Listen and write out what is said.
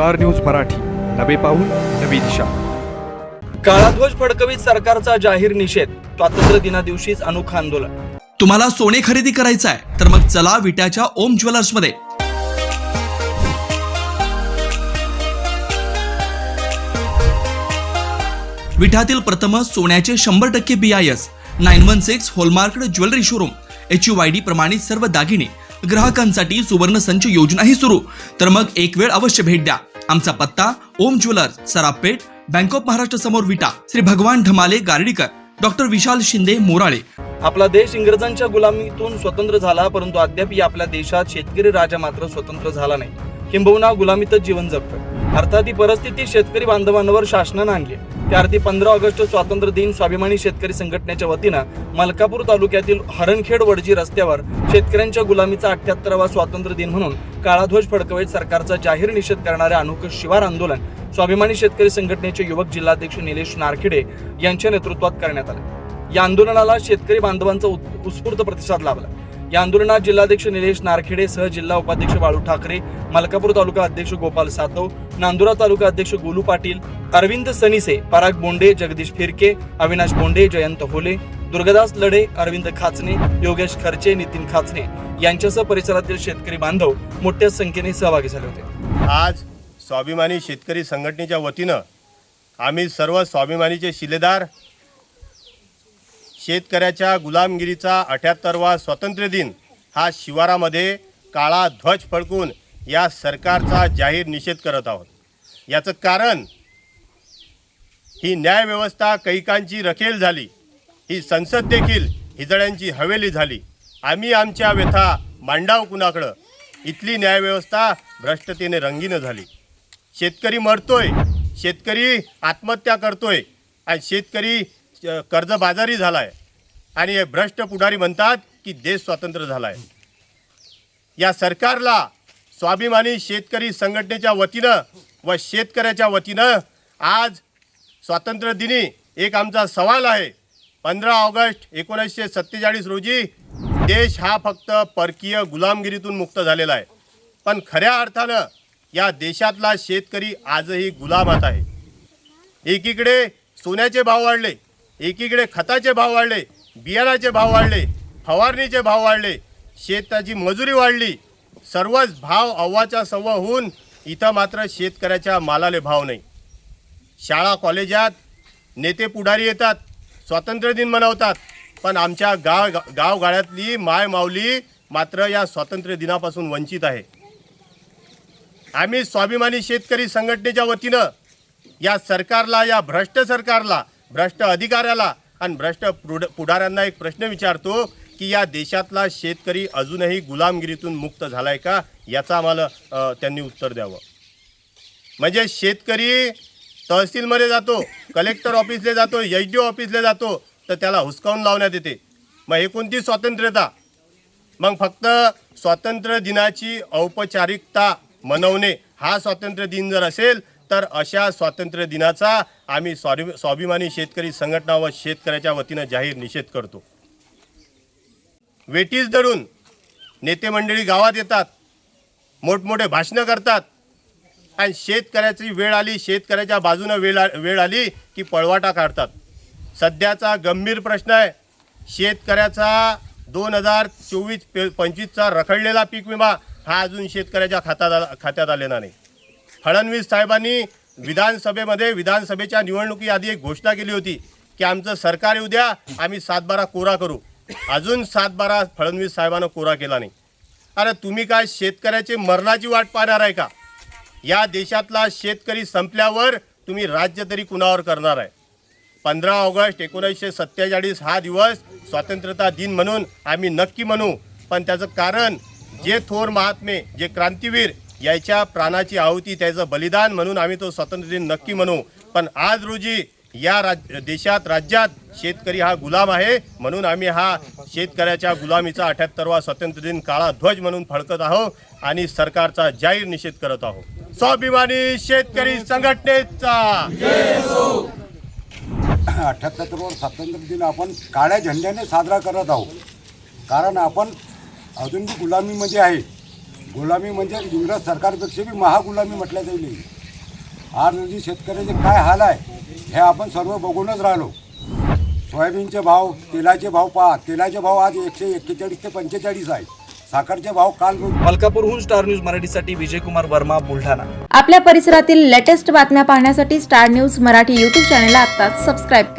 Star news Marathi. नवे पाऊल नवी दिशा. काळाध्वज फडकवीत सरकारचा जाहीर निषेध स्वातंत्र्य दिना दिवशीच अनोखं आंदोलन. तुम्हाला सोने खरेदी करायचं आहे तर मग चला विट्याच्या ओम ज्वेलर्समध्ये. विठ्यातील प्रथम सोन्याचे शंभर टक्के B I S nine one six hallmark jewellery showroom H U Y D प्रमाणित सर्व दागिने. ग्राहकांसाठी सुवर्ण संच योजनाही सुरू. तर मग एक वेळ अवश्य भेट द्या. आमचा पत्ता Om jewellers Sarapeth bank of Maharashtra समोर विटा श्री भगवान ढमाले गार्डीकर डॉक्टर विशाल शिंदे मोराळे. आपला देश इंग्रजांच्या गुलामीतून स्वतंत्र झाला परंतु अद्याप आपल्या देशात शेतकरी राजा मात्र स्वतंत्र झाला नाही. किंबहुना गुलामीतच जीवन जगतो. अर्थात ही परिस्थिती शेतकरी बांधवांवर शासनानं आणली त्या अर्थी पंधरा ऑगस्ट स्वातंत्र्य दिन स्वाभिमानी शेतकरी संघटनेच्या वतीनं मलकापूर तालुक्यातील हरणखेड वडजी रस्त्यावर शेतकऱ्यांच्या गुलामीचा अठ्याहत्तरावा स्वातंत्र्य दिन म्हणून काळाध्वज फडकवत सरकारचा जाहीर निषेध करणारे अनोखं शिवार आंदोलन स्वाभिमानी शेतकरी संघटनेचे युवक जिल्हाध्यक्ष निलेश नारखेडे यांच्या नेतृत्वात करण्यात आलं. या आंदोलनाला शेतकरी बांधवांचा उत्स्फूर्त प्रतिसाद लाभला. या आंदोलनात जिल्हाध्यक्ष निलेश नारखेडे सह जिल्हा उपाध्यक्ष बाळू ठाकरे मलकापूर तालुका अध्यक्ष गोपाल सातव नांदुरा तालुका अध्यक्ष गोलू पाटील अरविंद सनिसे पराग बोंडे जगदीश फिरके अविनाश बोंडे जयंत होले दुर्गदास लढे अरविंद खाचने योगेश खर्चे नितीन खाचने यांच्यासह परिसरातील शेतकरी बांधव मोठ्या संख्येने सहभागी झाले होते. आज स्वाभिमानी शेतकरी संघटनेच्या वतीनं आम्ही सर्व स्वाभिमानीचे शिलेदार शेतकऱ्याच्या गुलामगिरीचा अठ्याहत्तरवा स्वातंत्र्य दिन हा शिवारामध्ये काळा ध्वज फडकून या सरकारचा जाहीर निषेध करत आहोत. याचं कारण ही न्यायव्यवस्था कैकांची रखेल झाली ही संसद देखील हिजड्यांची हवेली झाली. आम्ही आमच्या व्यथा मांडाव कुणाकडं? इथली न्यायव्यवस्था भ्रष्टतेने रंगीन झाली. शेतकरी मरतोय शेतकरी आत्महत्या करतोय आणि शेतकरी कर्जबाजारी झाला आहे आणि हे भ्रष्ट पुढारी म्हणतात की देश स्वतंत्र झाला आहे या सरकारला स्वाभिमानी शेतकरी संघटनेच्या वतीनं व शेतकऱ्याच्या वतीनं आज स्वातंत्र्य दिनी एक आमचा सवाल आहे. पंधरा ऑगस्ट एकोणीसशे सत्तेचाळीस रोजी देश हा फक्त परकीय गुलामगिरीतून मुक्त झालेला आहे. पण खऱ्या अर्थानं या देशातला शेतकरी आजही गुलामात आहे. एकीकडे सोन्याचे भाव वाढले एकीकडे खताचे भाव वाढले बियाणाचे भाव वाढले फवारणीचे भाव वाढले शेताची मजुरी वाढली. सर्वच भाव अव्वाच्या सव्वा होऊन इथं मात्र शेतकऱ्याच्या मालाले भाव नाही. शाळा कॉलेजात नेते पुढारी येतात स्वातंत्र्य दिन मनवतात पण आमच्या गाव गावगाड्यातली माय माऊली मात्र या स्वातंत्र्य दिनापासून वंचित आहे. आम्ही स्वाभिमानी शेतकरी संघटनेच्या वतीनं या सरकारला या भ्रष्ट सरकारला भ्रष्ट अधिकाऱ्याला आणि भ्रष्ट पुढ पुढाऱ्यांना एक प्रश्न विचारतो की या देशातला शेतकरी अजूनही गुलामगिरीतून मुक्त झाला आहे का? याचं आम्हाला त्यांनी उत्तर द्यावं. म्हणजे शेतकरी तहसीलमध्ये जातो कलेक्टर ऑफिसला जातो एच डी ऑफिसला जातो तर त्याला हुसकावून लावण्यात येते. मग हे कोणती स्वातंत्र्यता. मग फक्त स्वातंत्र्य दिनाची औपचारिकता मनवणे हा स्वातंत्र्य दिन जर असेल तर अशा स्वातंत्र्य दिनाचा आम्ही स्वाभि स्वाभिमानी शेतकरी संघटना व शेतकऱ्याच्या वतीनं जाहीर निषेध करतो. वेटीस धरून नेते मंडळी गावात येतात मोठमोठे भाषणं करतात आणि शेतकऱ्याची वेळ आली शेतकऱ्याच्या बाजूनं वेळ वेळ आली की पळवाटा काढतात. सध्याचा गंभीर प्रश्न आहे शेतकऱ्याचा दोन हजार चोवीस पे पंचवीसचा रखडलेला पीक विमा हा अजून शेतकऱ्याच्या खात्यात आला- खात्यात आलेला नाही. फडणवीस साहेबांनी विधानसभेमध्ये विधानसभेच्या निवडणुकीआधी एक घोषणा केली होती की आमचं सरकार येऊ द्या आम्ही सातबारा कोरा करू. अजून सातबारा फडणवीस साहेबांना कोरा केला नाही. अरे तुम्ही काय शेतकऱ्याची मरणाची वाट पाहणार आहे का? या देशातला शेतकरी संपल्यावर तुम्ही राज्य तरी कुणावर करणार आहे? पंधरा ऑगस्ट एकोणीसशे सत्तेचाळीस हा दिवस स्वातंत्र्यता दिन म्हणून आम्ही नक्की म्हणू. पण त्याचं कारण जे थोर महात्मे जे क्रांतीवीर याच्या प्राणाची आहुती त्याचं बलिदान म्हणून आम्ही तो स्वातंत्र्य दिन नक्की म्हणू. पण आज रोजी या राज देशात राज्यात शेतकरी हा गुलाम आहे म्हणून आम्ही हा शेतकऱ्याच्या गुलामीचा अठ्याहत्तरवा स्वातंत्र्य दिन काळा ध्वज म्हणून फडकत आहोत आणि सरकारचा जाहीर निषेध करत आहोत. स्वाभिमानी शेतकरी संघटनेचा! अठ्ठ्याहत्तरवर स्वातंत्र्य दिन आपण काळ्या झेंड्याने साजरा करत आहोत. कारण आपण अजूनही गुलामीमध्ये आहे. गुलामी म्हणजे इंग्रज सरकारपेक्षा बी महागुलामी म्हटल्या जाईल. आज रोजी शेतकऱ्याचे काय हाल आहे हे आपण सर्व बघूनच राहिलो. सोयाबीनचे भाव तेलाचे भाव पहा. तेलाचे भाव आज एकशे एक्केचाळीस ते पंचेचाळीस आहे. साखरचे भाव काल रोजी मलकापूरहून स्टार न्यूज मराठीसाठी विजयकुमार वर्मा बुलढाणा. आपल्या परिसरातील लेटेस्ट बातम्या पाहण्यासाठी स्टार न्यूज मराठी यूट्यूब चॅनलला आत्ताच सबस्क्राईब करा.